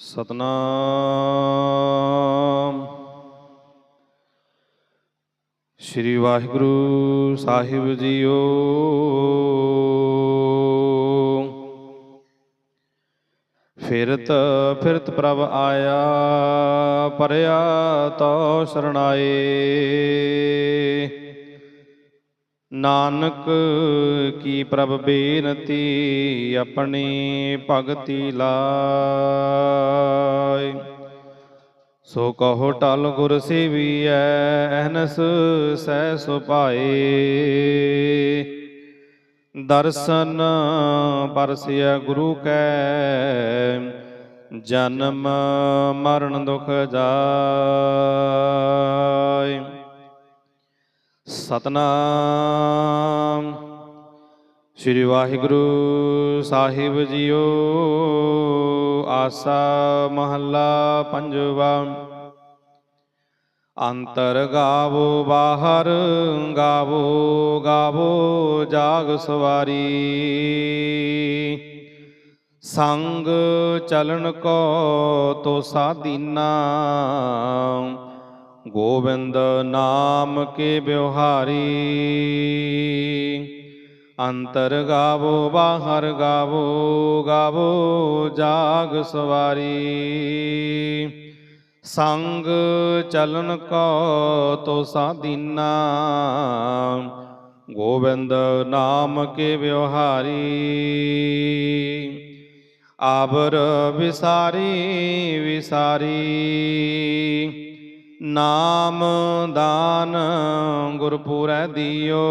ਸਤਨਾਮ। ਸ੍ਰੀ ਵਾਹਿਗੁਰੂ ਸਾਹਿਬ ਜੀਓ। ਫਿਰਤ ਫਿਰਤ ਪ੍ਰਭ ਆਇਆ ਪਰਿਆ ਤੋ ਸਰਣਾਏ। ਨਾਨਕ, ਕੀ ਪ੍ਰਭ ਬੇਨਤੀ ਆਪਣੀ ਭਗਤੀ ਲਾਇ? ਸੋ ਕਹੋ ਟਲ ਗੁਰ ਸੇਵੀਐ ਅਹਨਸ ਸਹਿ ਸੁਭਾਏ। ਦਰਸ਼ਨ ਪਰਸਿਆ ਗੁਰੂ ਕੈ, ਜਨਮ ਮਰਨ ਦੁਖ ਜਾਇ। ਸਤਨਾਮ। ਸ੍ਰੀ ਵਾਹਿਗੁਰੂ ਸਾਹਿਬ ਜੀਓ, ਆਸਾ ਮਹੱਲਾ ਪੰਜਵਾ। ਅੰਤਰ ਗਾਵੋ ਬਾਹਰ, ਗਾਵੋ ਗਾਵੋ ਜਾਗ ਸਵਾਰੀ। ਸੰਗ ਚਲਣ ਕੋ ਤੋ ਸਾਦੀਨਾ ਗੋਬਿੰਦ ਨਾਮ ਕੇ ਬਿਵਹਾਰੀ ਅੰਤਰ ਗਾਵੋ, ਬਾਹਰ ਗਾਵੋ ਗਾਵੋ ਜਾਗ ਸਵਾਰੀ। ਸੰਗ ਚਲਨ ਕੋ ਤੋ ਸਾਦੀਨਾ ਗੋਬਿੰਦ ਨਾਮ ਕੇ ਵਿਵਹਾਰੀ ਆਬਰ ਵਿਸਾਰੀ ਵਿਸਾਰੀ। ਨਾਮ ਦਾਨ ਗੁਰਪੂਰੈ ਦਿਓ,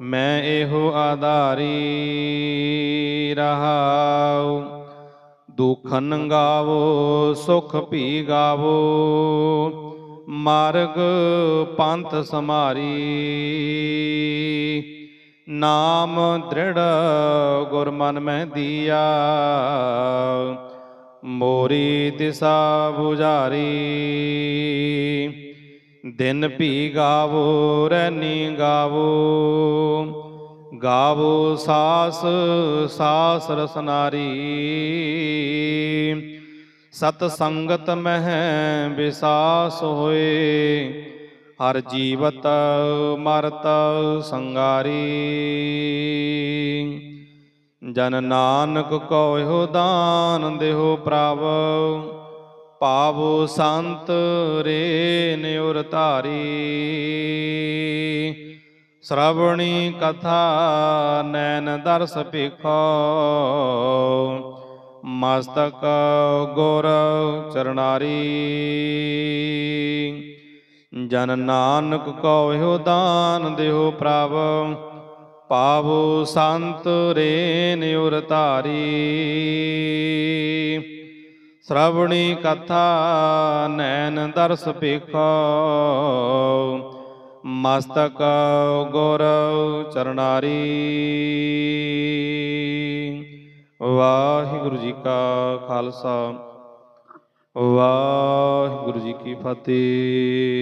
ਮੈਂ ਇਹੋ ਆਧਾਰੀ ਰਹਾਉ। ਦੁਖਨ ਗਾਵੋ ਸੁਖ ਭੀ ਗਾਵੋ। ਮਾਰਗ ਪੰਥ ਸਮਾਰੀ ਨਾਮ ਦ੍ਰਿੜ ਗੁਰ ਮਨ ਮੈਂ ਦੀਆ। ਮੋਰੀ ਦਿਸਾ 부ਝਾਰੀ ਦਿਨ ਭੀ ਗਾਵੋ, ਰੈਨੀ ਗਾਵੋ। ਗਾਵੋ ਸਾਸ ਸਾਸ ਰਸਨਾਰੀ। ਸਤ ਸੰਗਤ ਮਹਿ ਵਿਸਾਸ ਹੋਏ। ਹਰ ਜੀਵਤ ਮਰਤ ਸੰਗਾਰੀ। ਜਨ ਨਾਨਕ ਕਉ ਦਾਨ ਦੇਹੋ ਪ੍ਰਭ। ਪਾਵੋ ਸੰਤ ਰੇ ਨਿਉਰ ਧਾਰੀ। ਸ਼ਰਵਣੀ ਕਥਾ ਨੈਣ ਦਰਸ ਭਿਖੋ। ਮਸਤਕ ਗੁਰ ਚਰਨਾਰੀ। ਜਨ ਨਾਨਕ ਕਉ ਦਾਨ ਦੇਹੋ ਪ੍ਰਭ। ਪਾਵੋ ਸੰਤ ਰੇ ਨਿਉਰ ਧਾਰੀ ਸ਼ਰਵਣੀ ਕਥਾ ਨੈਣ ਦਰਸ ਭਿਖੋ। ਮਸਤਕ ਗੁਰ ਚਰਨਾਰੀ। ਵਾਹਿਗੁਰੂ ਜੀ ਕਾ ਖਾਲਸਾ। ਵਾਹਿਗੁਰੂ ਜੀ ਕੀ ਫਤਿਹ।